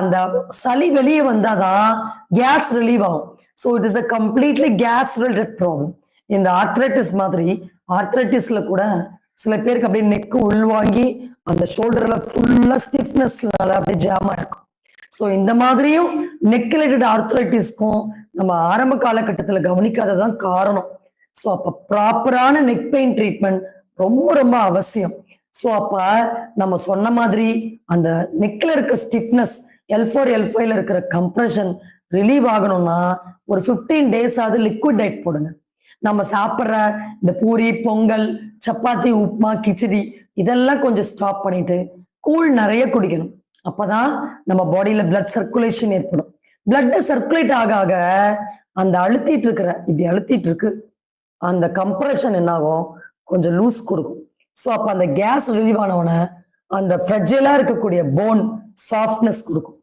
அந்த சளி வெளியே வந்தாதான் கேஸ் ரிலீவ் ஆகும். So it is a completely gas related problem இந்த ஆர்த்ரைட்டிஸ் மாதிரி ஆர்த்ரைட்டிஸ்ல கூட சில பேருக்கு அப்படியே நெக்கு உள்வாங்கி அந்த ஷோல்டர்ல ஃபுல்லா ஸ்டிஃப்னஸ்னால அப்படியே ஜாம் ஆயிருக்கும் ஸோ இந்த மாதிரியும் நெக் ரிலேட்டட் ஆர்த்ரைட்டிஸ்க்கும் நம்ம ஆரம்ப காலகட்டத்தில் கவனிக்காததான் காரணம். ஸோ அப்போ ப்ராப்பரான நெக் பெயின் ட்ரீட்மெண்ட் ரொம்ப ரொம்ப அவசியம். ஸோ அப்ப நம்ம சொன்ன மாதிரி அந்த நெக்ல இருக்க ஸ்டிஃப்னஸ் எல் ஃபோர் எல் ஃபைவ்ல இருக்கிற கம்ப்ரெஷன் ரிலீவ் ஆகணும்னா ஒரு ஃபிஃப்டீன் டேஸ் ஆகுது லிக்விட் டயட் போடுங்க. நம்ம சாப்பிட்ற இந்த பூரி பொங்கல் சப்பாத்தி உப்புமா கிச்சடி இதெல்லாம் கொஞ்சம் ஸ்டாப் பண்ணிட்டு கூழ் நிறைய குடிக்கணும். அப்பதான் நம்ம பாடியில பிளட் சர்க்குலேஷன் ஏற்படும். பிளட் சர்க்குலேட் ஆக ஆக அந்த அழுத்திட்டு இருக்கிற இப்படி அழுத்திட்டு இருக்கு அந்த கம்ப்ரெஷன் என்னாகும்? கொஞ்சம் லூஸ் கொடுக்கும். ஸோ அப்போ அந்த கேஸ் ரிலீவ் ஆனவனை அந்த ஃப்ரெஜைலா இருக்கக்கூடிய போன் சாஃப்ட்னஸ் கொடுக்கும்.